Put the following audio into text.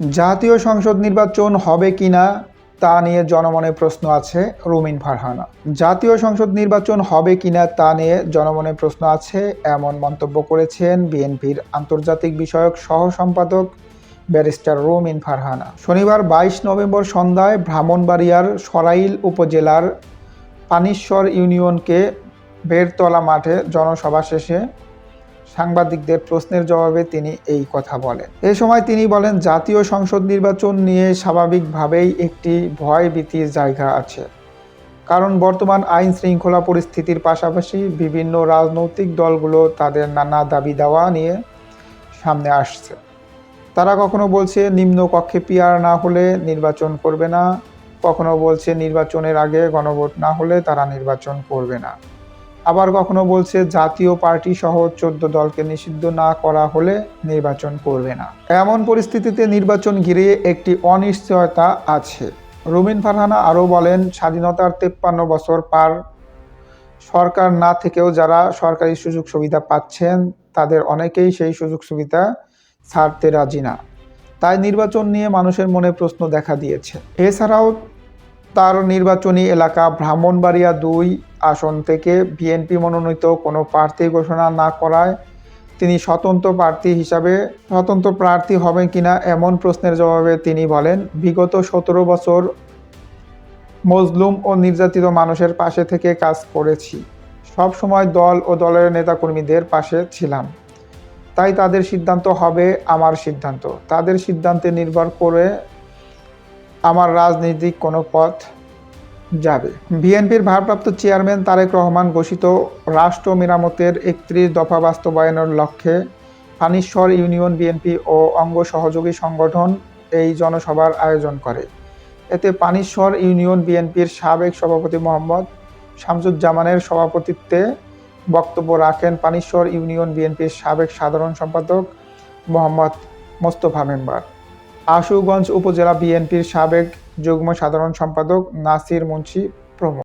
জাতীয় সংসদ নির্বাচন হবে কিনা তা নিয়ে জনমনে প্রশ্ন আছে রুমিন ফারহানা। জাতীয় সংসদ নির্বাচন হবে কিনা তা নিয়ে জনমনে প্রশ্ন আছে এমন মন্তব্য করেছেন বিএনপির আন্তর্জাতিক বিষয়ক সহ সম্পাদক ব্যারিস্টার রুমিন ফারহানা। শনিবার বাইশ নভেম্বর সন্ধ্যায় ব্রাহ্মণবাড়িয়ার সরাইল উপজেলার পানিশ্বর ইউনিয়নকে বেরতলা মাঠে জনসভা শেষে সাংবাদিকদের প্রশ্নের জবাবে তিনি এই কথা বলেন। এ সময় তিনি বলেন, জাতীয় সংসদ নির্বাচন নিয়ে স্বাভাবিকভাবেই একটি ভয় ভীতির জায়গা আছে। কারণ বর্তমান আইন শৃঙ্খলা পরিস্থিতির পাশাপাশি বিভিন্ন রাজনৈতিক দলগুলো তাদের নানা দাবি দাওয়া নিয়ে সামনে আসছে। তারা কখনো বলছে, নিম্ন কক্ষে পিয়ার না হলে নির্বাচন করবে না। কখনো বলছে, নির্বাচনের আগে গণভোট না হলে তারা নির্বাচন করবে না। আবার কখনো বলছে জাতীয় পার্টি সহ চোদ্দ দলকে নিষিদ্ধ না করা হলে নির্বাচন করবে না। এমন পরিস্থিতিতে নির্বাচন ঘিরে একটি অনিশ্চয়তা আছে। রুমিন ফারহানা আরও বলেন, স্বাধীনতার তেপ্পান্ন বছর পার সরকার না থেকেও যারা সরকারি সুযোগ সুবিধা পাচ্ছেন, তাদের অনেকেই সেই সুযোগ সুবিধা ছাড়তে রাজি না। তাই নির্বাচন নিয়ে মানুষের মনে প্রশ্ন দেখা দিয়েছে। এছাড়াও তার নির্বাচনী এলাকা ব্রাহ্মণবাড়িয়া দুই আসন থেকে বিএনপি মনোনীত কোনো প্রার্থী ঘোষণা না করায় তিনি স্বতন্ত্র প্রার্থী হিসাবে স্বতন্ত্র প্রার্থী হবেন কিনা এমন প্রশ্নের জবাবে তিনি বলেন, বিগত সতেরো বছর মজলুম ও নির্যাতিত মানুষের পাশে থেকে কাজ করেছি। সব সময় দল ও দলের নেতাকর্মীদের পাশে ছিলাম। তাই তাদের সিদ্ধান্ত হবে আমার সিদ্ধান্ত। তাদের সিদ্ধান্তে নির্ভর করে আমার রাজনৈতিক কোনো পথ যাবে। বিএনপির ভারপ্রাপ্ত চেয়ারম্যান তারেক রহমান ঘোষিত রাষ্ট্র মেরামতের একত্রিশ দফা বাস্তবায়নের লক্ষ্যে পানিশ্বর ইউনিয়ন বিএনপি ও অঙ্গ সহযোগী সংগঠন এই জনসভার আয়োজন করে। এতে পানিশ্বর ইউনিয়ন বিএনপির সাবেক সভাপতি মোহাম্মদ শামসুজ্জামানের সভাপতিত্বে বক্তব্য রাখেন পানিশ্বর ইউনিয়ন বিএনপির সাবেক সাধারণ সম্পাদক মোহাম্মদ মোস্তফা মেম্বার। আশুগঞ্জ উপজেলা বিএনপির সাবেক যুগ্ম সাধারণ সম্পাদক নাসির মুন্সি প্রমুখ।